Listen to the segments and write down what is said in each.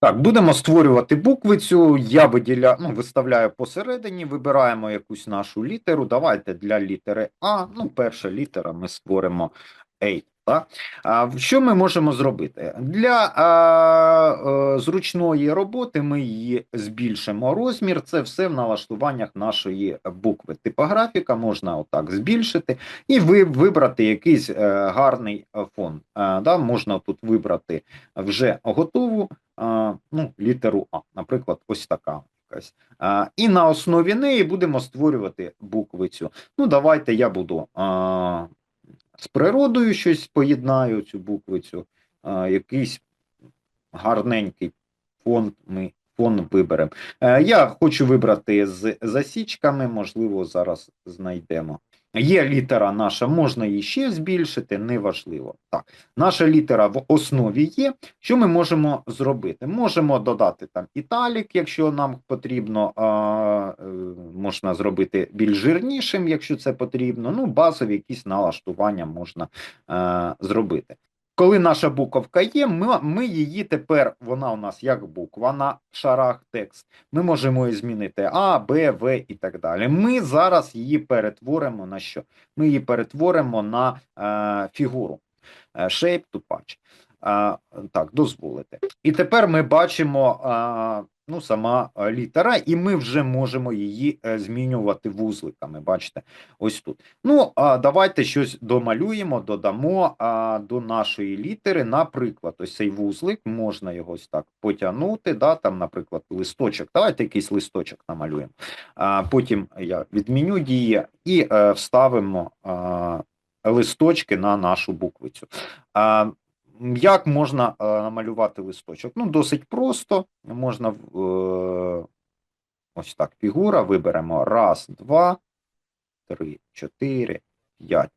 Так, будемо створювати буквицю. Я виділя... ну, виставляю посередині, вибираємо якусь нашу літеру. Давайте для літери А. Ну, перша літера ми створимо A. А що ми можемо зробити? Для а, а, зручної роботи ми її збільшимо розмір. Це все в налаштуваннях нашої букви. Типографіка можна отак збільшити і ви вибрати якийсь е, гарний е, фон. Е, да? Можна тут вибрати вже готову а, ну, літеру А, наприклад, ось така якась. І на основі неї будемо створювати буквицю. Ну, давайте я буду з природою щось поєднаю цю буквицю, якийсь гарненький фон ми фон виберемо. Е, я хочу вибрати з засічками, можливо, зараз знайдемо. Є літера наша, можна її ще збільшити, неважливо. Так, наша літера в основі є. Що ми можемо зробити? Можемо додати там італік, якщо нам потрібно, а, е, можна зробити більш жирнішим, якщо це потрібно. Ну, базові якісь налаштування можна а, зробити. Коли наша буковка є, ми, ми її тепер, вона у нас як буква на шарах текст. Ми можемо її змінити А, Б, В і так далі. Ми зараз її перетворимо на що? Ми її перетворимо на е, фігуру. Е, shape to patch. Е, так, дозволити. І тепер ми бачимо е, ну, сама е, літера, і ми вже можемо її е, змінювати вузликами. Бачите, ось тут. Ну, а давайте щось домалюємо, додамо до нашої літери. Наприклад, ось цей вузлик, можна його ось так потягнути. Да, там, наприклад, листочок. Давайте якийсь листочок намалюємо. Потім я відміню дії і е, вставимо листочки на нашу буквицю. Як можна е, намалювати листочок? Ну, досить просто. Можна е, ось так, фігура. Виберемо раз, два, три, чотири, п'ять.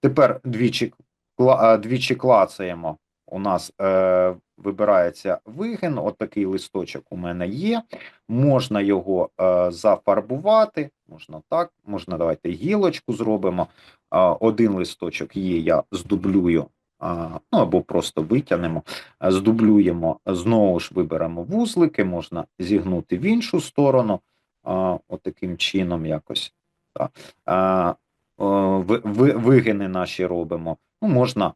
Тепер двічі, кла- двічі клацаємо. У нас е, вибирається вигин. От такий листочок у мене є. Можна його е, зафарбувати. Можна так, можна давайте гілочку зробимо. А, один листочок є, я здублюю. Ну або просто витягнемо, здублюємо, знову ж виберемо вузлики, можна зігнути в іншу сторону, отаким чином якось. Так. Вигини наші робимо. Ну, можна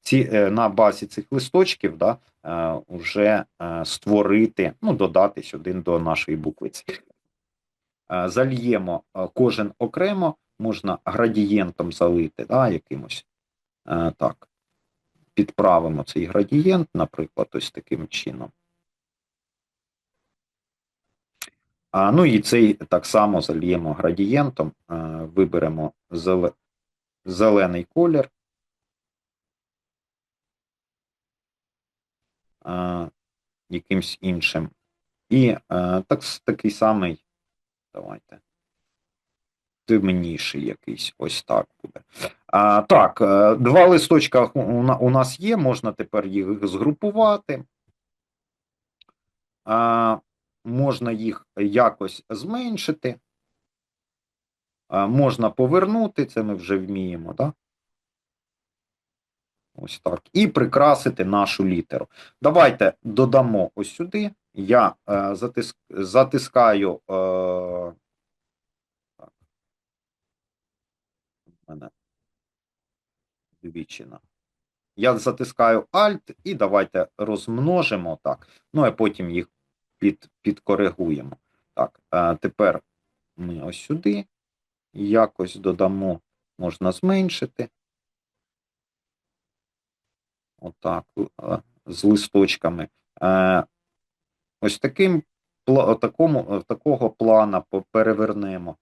ці, е, на базі цих листочків да, е, вже е, створити, ну, додатись один до нашої буквиці. Е, Зальємо е, кожен окремо, можна градієнтом залити, да, якимось. Е, Так, підправимо цей градієнт, наприклад, ось таким чином. А, ну і цей так само зальємо градієнтом, е, виберемо зеле, зелений колір. Е, якимсь іншим. І е, так, такий самий, давайте, темніший якийсь, ось так буде. А, так, е, два листочка у, нас є, можна тепер їх згрупувати. А, можна їх якось зменшити. А, можна повернути, це ми вже вміємо, да? Ось так. І прикрасити нашу літеру. Давайте додамо ось сюди. Я е, затиск, затискаю. Е, Мене двічі на. Я затискаю Alt і давайте розмножимо так. Ну, а потім їх під, підкоригуємо. Так, е, тепер ми ось сюди. Якось додамо, можна зменшити. Отак, е, з листочками. Е, Ось таким такому, такого плана перевернемо.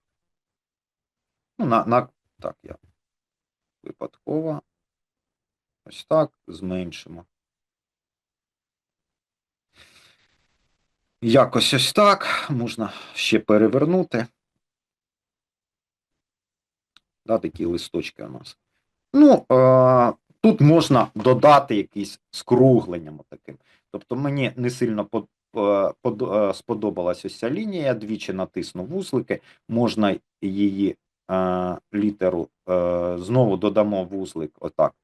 Ну, на, на, так, я випадково. Ось так, зменшимо. Якось ось так. Можна ще перевернути. Да, такі листочки у нас. Ну, е, тут можна додати якісь скругленням таким. Тобто мені не сильно под, е, под, е, сподобалась ось ця лінія, я двічі натисну вузлики, можна її літеру, е, знову додамо вузлик, отак.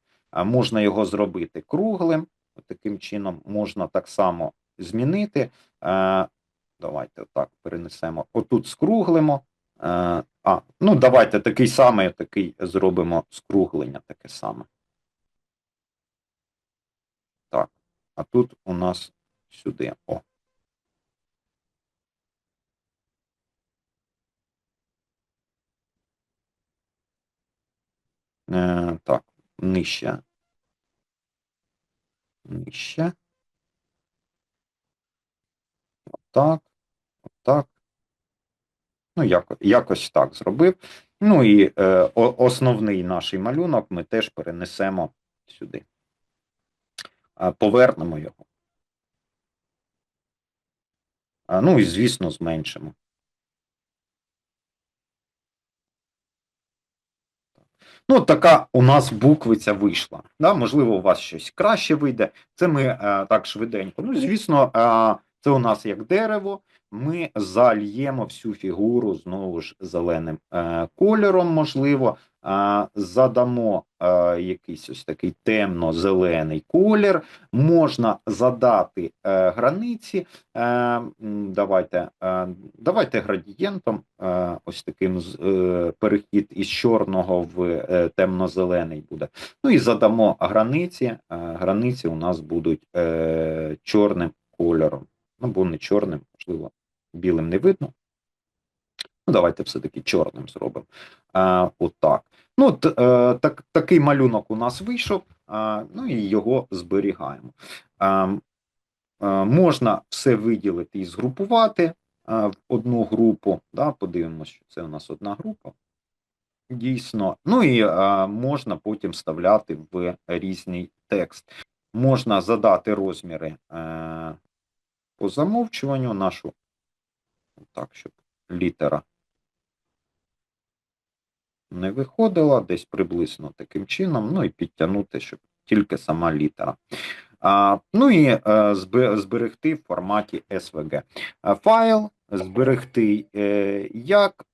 Можна його зробити круглим, Таким чином можна так само змінити. Е, Давайте так перенесемо. Отут скруглимо. Е, А, ну давайте такий самий, такий зробимо скруглення, таке саме. Так, а тут у нас сюди. О. Е, так, нижче. Нижче. Так, так. Ну, яко, якось так зробив. Ну і е, основний наш малюнок ми теж перенесемо сюди. Повернемо його. Ну і, звісно, зменшимо. Ну, така у нас буквиця вийшла. Да? Можливо, у вас щось краще вийде. Це ми е, так швиденько. Ну, звісно, е, це у нас як дерево. Ми зальємо всю фігуру знову ж зеленим е, кольором, можливо. Е, задамо е, якийсь ось такий темно-зелений колір. Можна задати е, границі. Е, давайте, е, давайте градієнтом, е, ось таким е, перехід із чорного в е, темно-зелений буде. Ну і задамо границі. Е, границі у нас будуть е, чорним кольором. Ну, бо не чорним, можливо, білим не видно. Ну, давайте все-таки чорним зробимо. Отак. Ну, от, е, так, такий малюнок у нас вийшов, ну і його зберігаємо. Можна все виділити і згрупувати в одну групу. Да, подивимося, що це у нас одна група. Дійсно. Ну і можна потім вставляти в різний текст. Можна задати розміри е, по замовчуванню нашу, так, щоб літера не виходила, десь приблизно таким чином, ну і підтягнути, щоб тільки сама літера. А, ну і е, зберегти в форматі SVG. Файл зберегти е, як